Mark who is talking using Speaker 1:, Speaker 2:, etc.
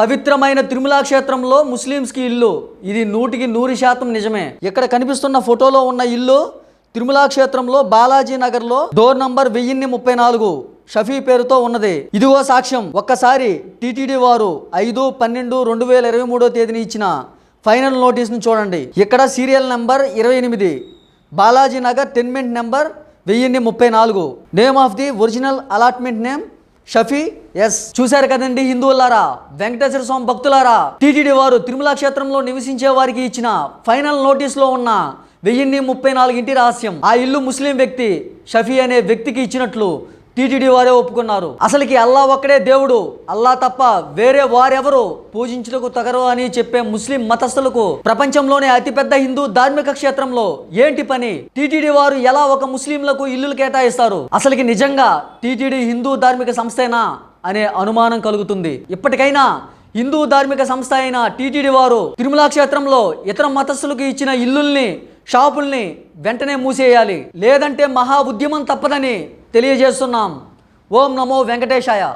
Speaker 1: పవిత్రమైన తిరుమల క్షేత్రంలో ముస్లిమ్స్కి ఇల్లు. ఇది నూటికి నూరు శాతం నిజమే. ఇక్కడ కనిపిస్తున్న ఫోటోలో ఉన్న ఇల్లు తిరుమల క్షేత్రంలో బాలాజీ నగర్లో డోర్ నంబర్ వెయ్యిన్ని ముప్పై నాలుగు షఫీ పేరుతో ఉన్నది. ఇదిగో సాక్ష్యం. ఒక్కసారి టీటీడీ వారు ఐదు పన్నెండు రెండు వేల ఇరవై మూడో తేదీని ఇచ్చిన ఫైనల్ నోటీస్ని చూడండి. ఇక్కడ సీరియల్ నెంబర్ ఇరవై ఎనిమిది బాలాజీ నగర్ టెన్మెంట్ నెంబర్ వెయ్యిన్ని ముప్పై నాలుగు. Name of the original allotment name Shafi S చూశారు కదండి హిందువులారా? వెంకటేశ్వర స్వామి భక్తులారా? టీటీడీ వారు తిరుమల క్షేత్రంలో నివసించే వారికి ఇచ్చిన ఫైనల్ నోటీస్లో ఉన్న వెయ్యిన్ని ముప్పై నాలుగు ఇంటి రహస్యం ఆ ఇల్లు ముస్లిం వ్యక్తి షఫీ అనే వ్యక్తికి ఇచ్చినట్లు టీటీడీ వారే ఒప్పుకున్నారు. అసలుకి అల్లా ఒక్కడే దేవుడు. అల్లా తప్ప వేరే వారెవరు పూజించుటకు తగరు అని చెప్పే ముస్లిం మతస్థులకు ప్రపంచంలోనే అతిపెద్ద హిందూ ధార్మిక క్షేత్రంలో ఏంటి పని? టీటీడీ వారు ఎలా ఒక ముస్లింలకు ఇల్లులు కేటాయిస్తారు? అసలుకి నిజంగా టీటీడీ హిందూ ధార్మిక సంస్థేనా అనే అనుమానం కలుగుతుంది. ఇప్పటికైనా హిందూ ధార్మిక సంస్థ అయిన టీటీడీ వారు తిరుమల క్షేత్రంలో ఇతర మతస్థులకు ఇచ్చిన ఇల్లుల్ని షాపుల్ని వెంటనే మూసేయాలి. లేదంటే మహా ఉద్యమం తప్పదని తెలియజేస్తున్నాం. ఓం నమో వెంకటేశాయ.